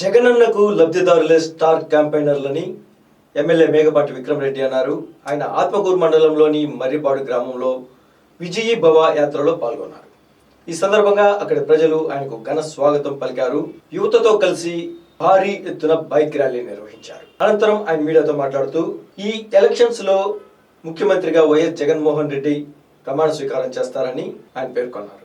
జగనన్నకు లబ్ధిదారులే స్టార్ క్యాంపెయినర్లని ఎమ్మెల్యే మేఘపాటి విక్రమరెడ్డి అన్నారు. ఆయన ఆత్మకూరు మండలంలోని మర్రిపాడు గ్రామంలో విజయీ భవ యాత్రలో పాల్గొన్నారు. ఈ సందర్భంగా అక్కడి ప్రజలు ఆయనకు ఘన స్వాగతం పలికారు. యువతతో కలిసి భారీ ఎత్తున బైక్ ర్యాలీ నిర్వహించారు. అనంతరం ఆయన మీడియాతో మాట్లాడుతూ ఈ ఎలక్షన్స్లో ముఖ్యమంత్రిగా వైఎస్ జగన్మోహన్ రెడ్డి ప్రమాణ స్వీకారం చేస్తారని ఆయన పేర్కొన్నారు.